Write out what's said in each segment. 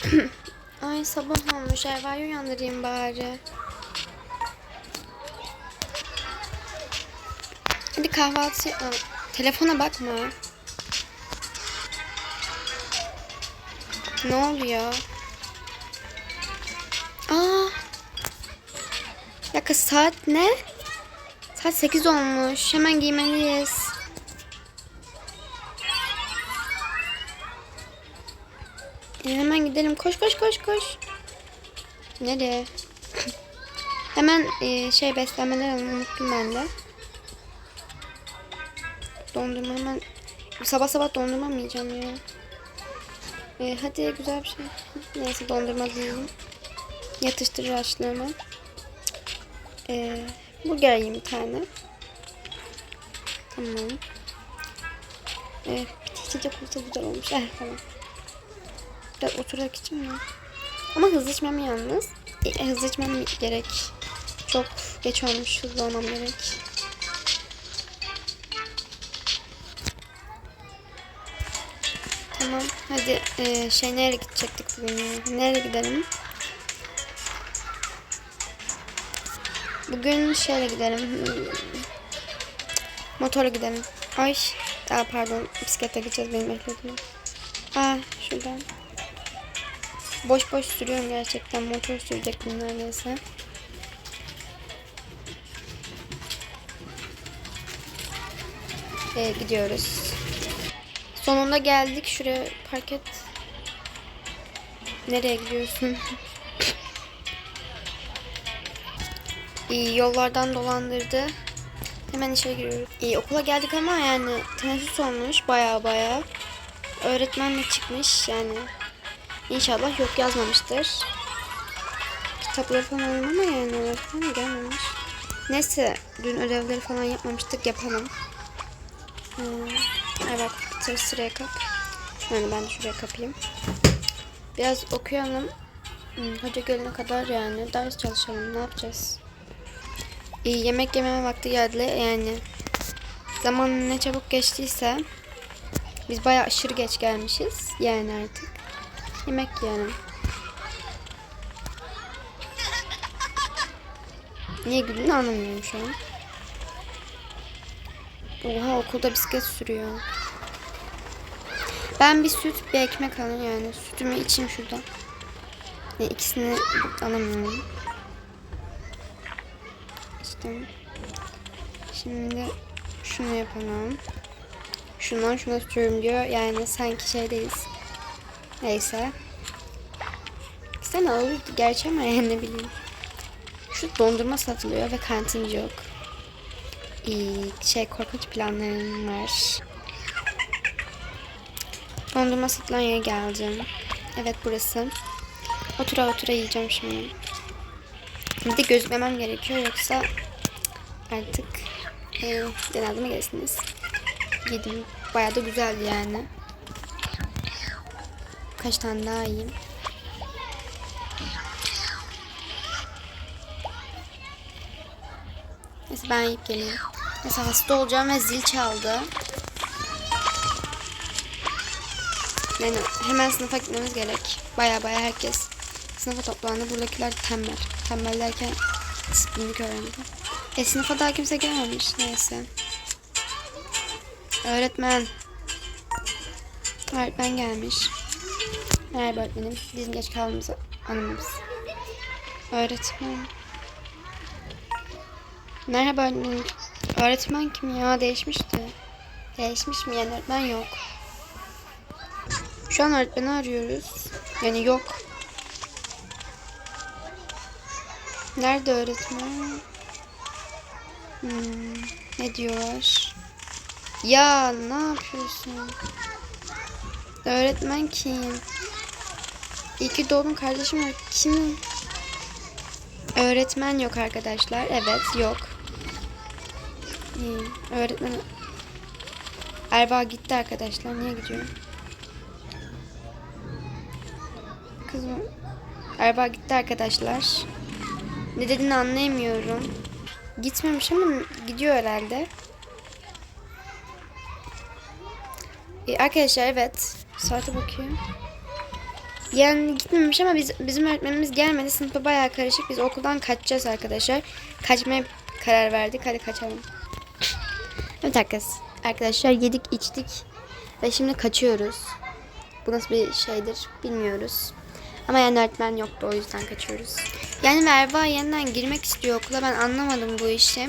Ay sabah olmuş. Erva'yı uyandırayım bari. Hadi kahvaltı... Aa, Telefona bakma. Ne oluyor? Aa. Dakika saat ne? Saat 8 olmuş. Hemen giymeliyiz. E, hemen gidelim. Koş koş koş koş. Nereye? hemen e, şey beslenmeler alalım. Unuttum ben de. Dondurma hemen. Sabah sabah dondurma mı yiyeceğim ya? E, hadi güzel bir şey. Neyse dondurma yiyelim. Yatıştırır açlığımı. E, burger yiyeyim bir tane. Tamam. E, bir içecek olsa güzel olmuş. Eh tamam. Biraz oturarak içeyim mi? Ama hızlı içmem yalnız. E, hızlı içmem gerek. Çok geç olmuş. Hızlı olmam gerek. Tamam. Hadi e, şey nereye gidecektik bugün? Nereye gidelim? Bugün şeyle gidelim. Hmm. Motorla gidelim. Ay. Aa, pardon. Bisiklete gideceğiz benim ehliyetime. Aa şuradan. Boş boş sürüyorum gerçekten. Motor sürecektim neredeyse. Ee, gidiyoruz. Sonunda geldik. Şuraya park et. Nereye gidiyorsun? İyi yollardan dolandırdı. Hemen işe giriyoruz. İyi okula geldik ama yani teneffüs olmuş baya baya. Öğretmenle çıkmış yani. İnşallah yok yazmamıştır. Kitapları falan ama yani öğretmen gelmemiş. Neyse dün ödevleri falan yapmamıştık yapalım. Hmm. Evet sıra sıraya kap. Yani ben de şuraya kapayım. Biraz okuyalım. Hmm, hoca gelene kadar yani ders çalışalım. Ne yapacağız? İyi, yemek yememe vakti geldi. Yani zaman ne çabuk geçtiyse biz bayağı aşırı geç gelmişiz. Yani artık. Yemek yiyelim. Niye güldüğünü anlamıyorum şu an. Oha okulda bisiklet sürüyor. Ben bir süt bir ekmek alayım yani. Sütümü içeyim şurada. Yani ikisini alamıyorum. İşte. Şimdi şunu yapalım. Şundan şuna sürüyorum diyor. Yani sanki şeydeyiz. Neyse. Sen alır gerçi ama ne bileyim. Şu dondurma satılıyor ve kantinci yok. İyi, şey korkunç planlarım var. Dondurma satılan yere geleceğim. Evet burası. Otura otura yiyeceğim şimdi. Bir de gözükmemem gerekiyor yoksa artık e, cenaze mi gelirsiniz? Yedim. Bayağı da güzeldi yani. Kaç tane daha yiyeyim. Neyse ben yiyip geleyim. Mesela hasta olacağım ve zil çaldı. Yani hemen sınıfa gitmemiz gerek. Baya baya herkes sınıfa toplandı. Buradakiler tembel. Tembel derken disiplinlik öğrendi. E sınıfa daha kimse gelmemiş. Neyse. Öğretmen. Öğretmen gelmiş. Merhaba öğretmenim. Bizim geç kaldığımızı anımız. Öğretmen. Merhaba öğretmenim. Öğretmen kim ya? Değişmişti. Değişmiş mi? Yani öğretmen yok. Şu an öğretmeni arıyoruz. Yani yok. Nerede öğretmen? Hmm, ne diyorlar? Ya ne yapıyorsun? Öğretmen kim? İyi ki doğdun kardeşim. Kim? Öğretmen yok arkadaşlar. Evet yok. İyi. Öğretmen Erva gitti arkadaşlar. Niye gidiyor? Kızım. Erva gitti arkadaşlar. Ne dediğini anlayamıyorum. Gitmemiş ama gidiyor herhalde. Ee, arkadaşlar evet. Saate bakıyorum. Yani gitmemiş ama biz bizim öğretmenimiz gelmedi. Sınıfta bayağı karışık. Biz okuldan kaçacağız arkadaşlar. Kaçmaya karar verdik. Hadi kaçalım. Evet arkadaşlar. Arkadaşlar yedik içtik. Ve şimdi kaçıyoruz. Bu nasıl bir şeydir bilmiyoruz. Ama yani öğretmen yoktu o yüzden kaçıyoruz. Yani Merva yeniden girmek istiyor okula. Ben anlamadım bu işi.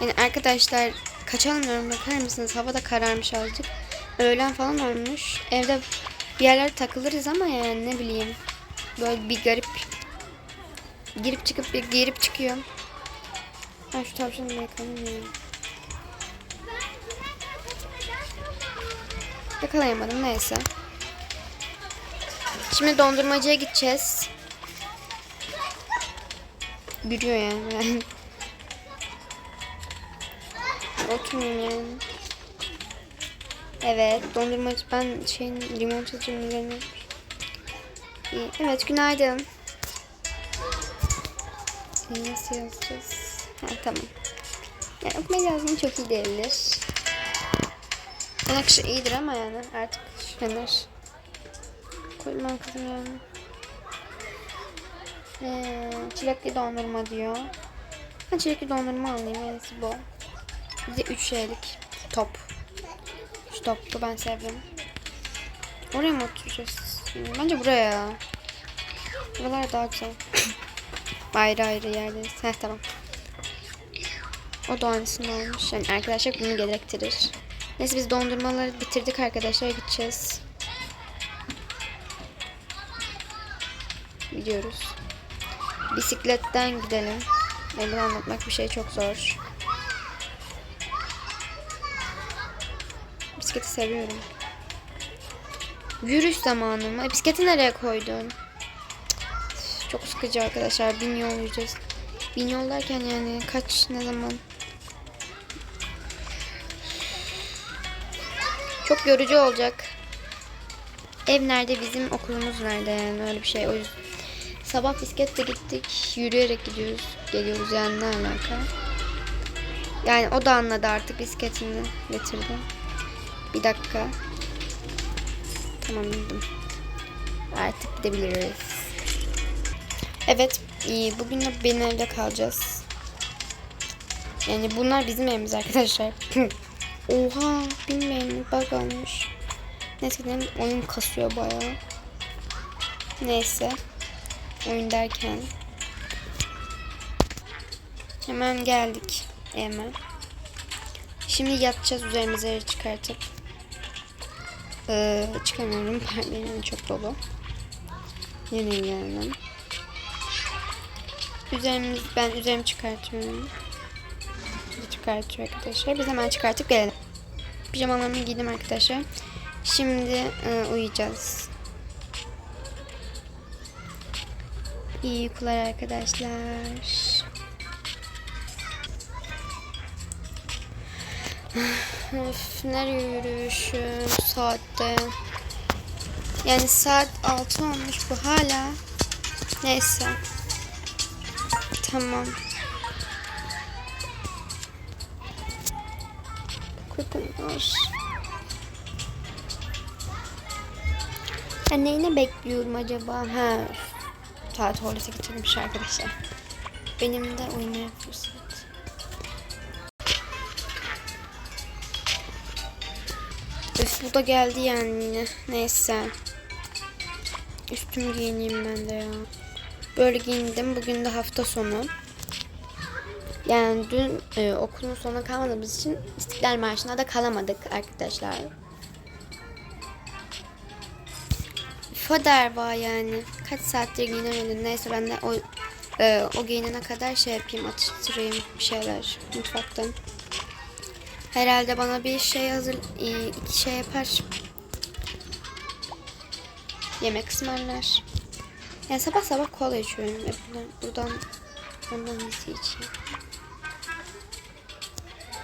Yani arkadaşlar kaçalım diyorum bakar mısınız? Hava da kararmış azıcık. Öğlen falan olmuş. Evde bir yerlere takılırız ama yani ne bileyim. Böyle bir garip. Girip çıkıp bir girip çıkıyor. Ha şu tavşanı da yakalayayım. Yakalayamadım neyse. Şimdi dondurmacıya gideceğiz. Gülüyor yani. Oturmayayım yani. Evet dondurmacı ben şeyin limon çocuğun üzerine. Evet günaydın. İyi, Nasıl yazacağız? Ha tamam. Yani okuma yazdım çok iyi değildir. Onun akışı iyidir ama yani artık şenler. Koymam kızım yani. Ee, çilekli dondurma diyor. Ben çilekli dondurma alayım. En iyisi bu. Bir de 3 şeylik top. Şu topu ben sevdim. Oraya mı oturacağız? Bence buraya. Buralar daha güzel. ayrı ayrı yerdeyiz. Heh tamam. O da aynısını olmuş. Yani arkadaşlar bunu gerektirir. Neyse biz dondurmaları bitirdik arkadaşlar. Gideceğiz. Gidiyoruz. Bisikletten gidelim. Elini anlatmak bir şey çok zor. Bisikleti seviyorum. Yürüyüş zamanı mı? E, Bisikleti nereye koydun? Çok sıkıcı arkadaşlar. Bin yol yürüyeceğiz. Bin yol derken yani kaç ne zaman? Çok yorucu olacak. Ev nerede bizim okulumuz nerede yani öyle bir şey. O yüzden sabah bisikletle gittik. Yürüyerek gidiyoruz. Geliyoruz yani ne alaka? Yani o da anladı artık bisikletini getirdi. Bir dakika. Tamam bildim. Artık gidebiliriz. Evet. iyi. Bugün de benim evde kalacağız. Yani bunlar bizim evimiz arkadaşlar. Oha. Bilmiyorum. Bug olmuş. Neyse benim oyun kasıyor bayağı. Neyse. Oyun derken. Hemen geldik. Hemen. Şimdi yatacağız üzerimize çıkartıp. Ee, çıkamıyorum. Benim çok dolu. Yeni geldim. Üzerimiz, ben üzerimi çıkartıyorum. Çıkartıyor arkadaşlar. Biz hemen çıkartıp gelelim. Pijamalarımı giydim arkadaşlar. Şimdi e, uyuyacağız. İyi uykular arkadaşlar. Öf, nereye yürüyüşüm saatte? Yani saat 6 olmuş bu hala. Neyse. Tamam. Kokunlar. Ben neyine bekliyorum acaba? Ha. Saat tuvalete getirmiş arkadaşlar. Benim de uyumaya fırsat. Üf bu da geldi yani. Neyse. Üstümü giyineyim ben de ya. Böyle giyindim. Bugün de hafta sonu. Yani dün e, okulun sonuna kalmadığımız için İstiklal Marşı'na da kalamadık arkadaşlar. Foder var yani. Kaç saattir giyinemedim. Neyse ben de o e, o giyinene kadar şey yapayım atıştırayım bir şeyler mutfaktan. Herhalde bana bir şey hazır e, iki şey yapar. Yemek ısmarlar. Yani sabah sabah kola içiyorum. E buradan, buradan ondan iyisi içeyim.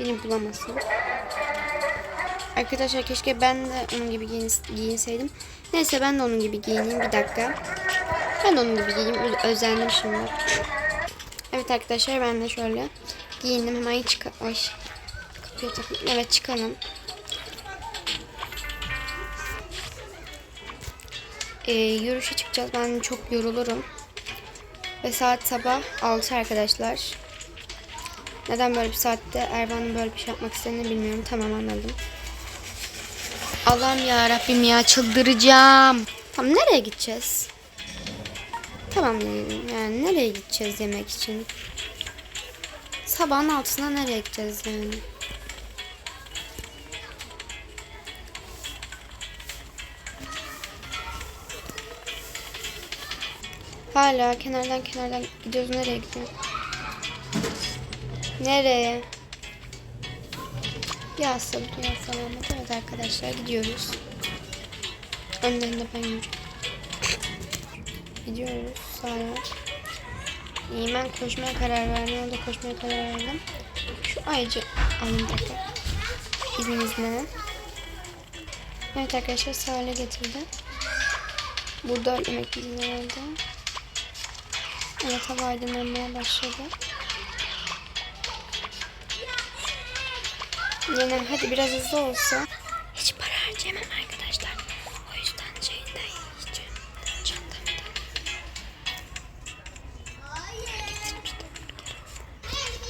Beni bulamasın. Arkadaşlar keşke ben de onun gibi giyin, giyinseydim. Neyse ben de onun gibi giyineyim bir dakika. Ben de onun gibi giyineyim. Özendim şimdi. Evet arkadaşlar ben de şöyle giyindim. Hemen çık Ay. Kapıya takayım. Evet çıkalım. e, yürüyüşe çıkacağız. Ben çok yorulurum. Ve saat sabah 6 arkadaşlar. Neden böyle bir saatte Ervan'ın böyle bir şey yapmak istediğini bilmiyorum. Tamam anladım. Allah'ım ya Rabbim ya çıldıracağım. Tamam nereye gideceğiz? Tamam. Yani nereye gideceğiz yemek için? Sabahın altına nereye gideceğiz yani? Hala kenardan kenardan gidiyoruz. Nereye gidiyoruz? Nereye? Ya sabır ya selamet. Evet arkadaşlar gidiyoruz. Önlerinde ben yürüyorum. Gidiyoruz sağa. İyi ben koşmaya karar verdim. Orada koşmaya karar verdim. Şu ayıcı alayım tekrar. İzninizle. Evet arkadaşlar sahile getirdi. Burada yemek yiyeceğiz Evet hava aydınlanmaya başladı. Yine hadi biraz hızlı olsa. Hiç para harcayamam arkadaşlar. O yüzden şeyden yiyeceğim. Çantamda.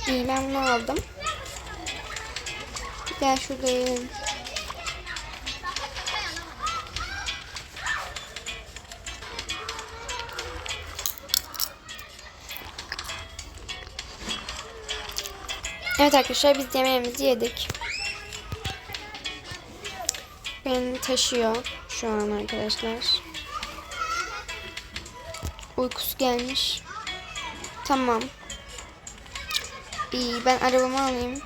İyi ben bunu aldım. Gel şurada Evet arkadaşlar biz yemeğimizi yedik. Beni taşıyor şu an arkadaşlar. Uykusu gelmiş. Tamam. İyi ben arabamı alayım.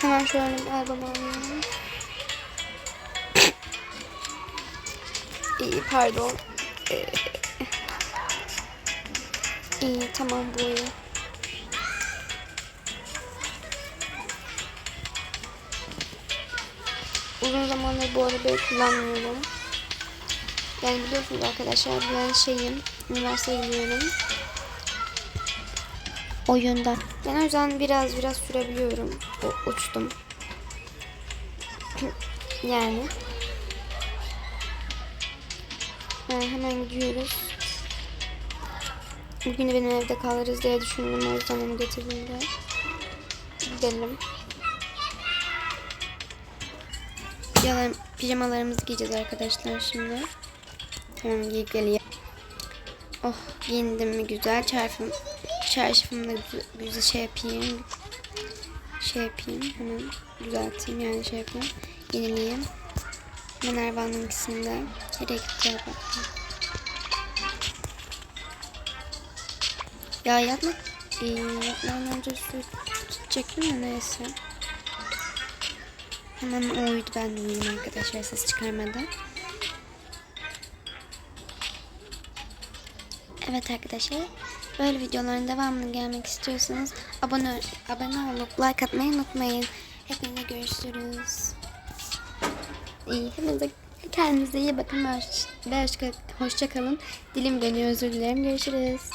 Hemen şöyle arabamı alayım. İyi pardon. İyi tamam bu iyi. Uzun zamandır bu arabayı kullanmıyorum. Yani biliyorsunuz arkadaşlar ben şeyim, üniversiteye gidiyorum. O yönden. Yani o yüzden biraz biraz sürebiliyorum. O, uçtum. yani. Yani hemen gidiyoruz. Bugün benim evde kalırız diye düşündüm. O yüzden onu getirdim de. Gidelim. Pijamalar, pijamalarımızı giyeceğiz arkadaşlar şimdi. Tamam giy geliyor. Oh giyindim mi güzel. Çarşafım, çarşafımı da güzel, şey yapayım. Şey yapayım hemen düzelteyim yani şey yapayım. Yenileyim. Ben Ervan'ın ikisinde. Gitti Ervan? Ya yapma. Ee, yapmadan önce su çektim mi neyse. Hemen o uyudu ben de uyuyayım arkadaşlar ses çıkarmadan. Evet arkadaşlar böyle videoların devamını gelmek istiyorsanız abone abone olup like atmayı unutmayın. Hepinize görüşürüz. İyi hepinize kendinize iyi bakın hoşça kalın. Dilim dönüyor özür dilerim. Görüşürüz.